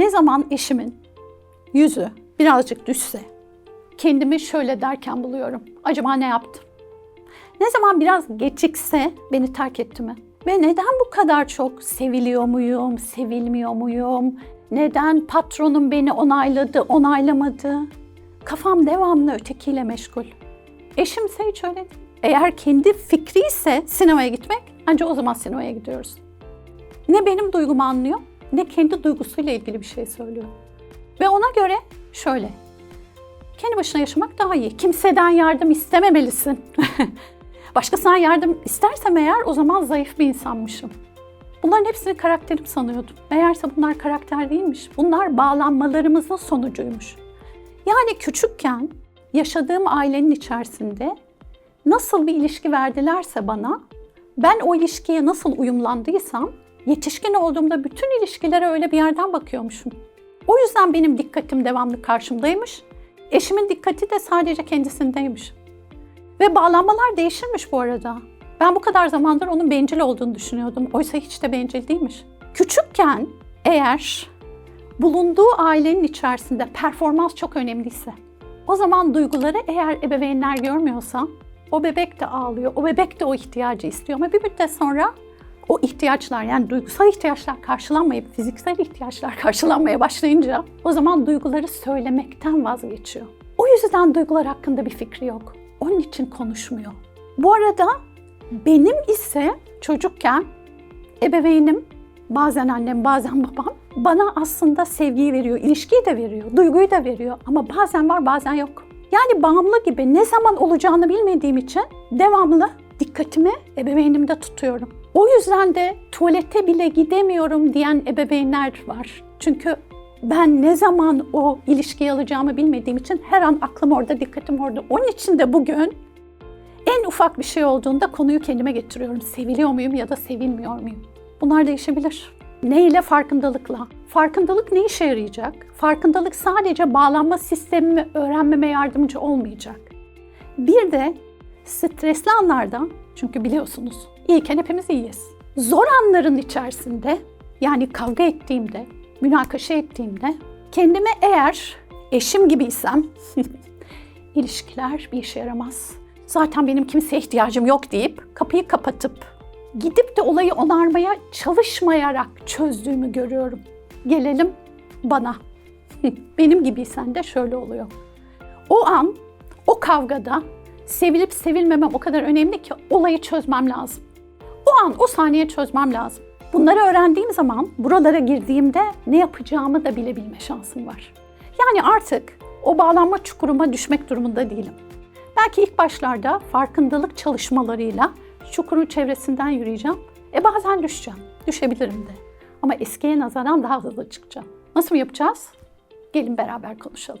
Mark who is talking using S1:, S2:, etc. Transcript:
S1: Ne zaman eşimin yüzü birazcık düşse, kendimi şöyle derken buluyorum. Acaba ne yaptım? Ne zaman biraz gecikse beni terk etti mi? Ve neden bu kadar çok seviliyor muyum, sevilmiyor muyum? Neden patronum beni onayladı, onaylamadı? Kafam devamlı ötekiyle meşgul. Eşimse hiç öyle. Eğer kendi fikri ise sinemaya gitmek, ancak o zaman sinemaya gidiyoruz. Ne benim duygumu anlıyor, ne kendi duygusuyla ilgili bir şey söylüyor. Ve ona göre şöyle, kendi başına yaşamak daha iyi. Kimseden yardım istememelisin. Başkasından yardım istersem eğer o zaman zayıf bir insanmışım. Bunların hepsini karakterim sanıyordum. Meğerse bunlar karakter değilmiş. Bunlar bağlanmalarımızın sonucuymuş. Yani küçükken yaşadığım ailenin içerisinde nasıl bir ilişki verdilerse bana, ben o ilişkiye nasıl uyumlandıysam, yetişkin olduğumda bütün ilişkilere öyle bir yerden bakıyormuşum. O yüzden benim dikkatim devamlı karşımdaymış. Eşimin dikkati de sadece kendisindeymiş. Ve bağlanmalar değişirmiş bu arada. Ben bu kadar zamandır onun bencil olduğunu düşünüyordum. Oysa hiç de bencil değilmiş. Küçükken eğer bulunduğu ailenin içerisinde performans çok önemliyse, o zaman duyguları eğer ebeveynler görmüyorsa, o bebek de ağlıyor, o bebek de o ihtiyacı istiyor. Ama bir müddet sonra o ihtiyaçlar yani duygusal ihtiyaçlar karşılanmayıp fiziksel ihtiyaçlar karşılanmaya başlayınca o zaman duyguları söylemekten vazgeçiyor. O yüzden duygular hakkında bir fikri yok. Onun için konuşmuyor. Bu arada benim ise çocukken ebeveynim, bazen annem, bazen babam bana aslında sevgiyi veriyor, ilişkiyi de veriyor, duyguyu da veriyor ama bazen var, bazen yok. Yani bağımlı gibi ne zaman olacağını bilmediğim için devamlı dikkatimi ebeveynimde tutuyorum. O yüzden de tuvalete bile gidemiyorum diyen ebeveynler var. Çünkü ben ne zaman o ilişkiyi alacağımı bilmediğim için her an aklım orada, dikkatim orada. Onun için de bugün en ufak bir şey olduğunda konuyu kendime getiriyorum. Seviliyor muyum ya da sevilmiyor muyum? Bunlar değişebilir. Ne ile farkındalıkla? Farkındalık ne işe yarayacak? Farkındalık sadece bağlanma sistemimi öğrenmeme yardımcı olmayacak. Bir de stresli anlarda, çünkü biliyorsunuz iyiyken hepimiz iyiyiz. Zor anların içerisinde, yani kavga ettiğimde, münakaşa ettiğimde, kendime eğer eşim gibiysem, ilişkiler bir işe yaramaz. Zaten benim kimseye ihtiyacım yok deyip kapıyı kapatıp gidip de olayı onarmaya çalışmayarak çözdüğümü görüyorum. Gelelim bana. Benim gibiysen de şöyle oluyor. O an, o kavgada sevilip sevilmemem o kadar önemli ki olayı çözmem lazım. O an, o saniye çözmem lazım. Bunları öğrendiğim zaman, buralara girdiğimde ne yapacağımı da bilebilme şansım var. Yani artık o bağlanma çukuruma düşmek durumunda değilim. Belki ilk başlarda farkındalık çalışmalarıyla çukurun çevresinden yürüyeceğim. E bazen düşeceğim, düşebilirim de. Ama eskiye nazaran daha hızlı çıkacağım. Nasıl yapacağız? Gelin beraber konuşalım.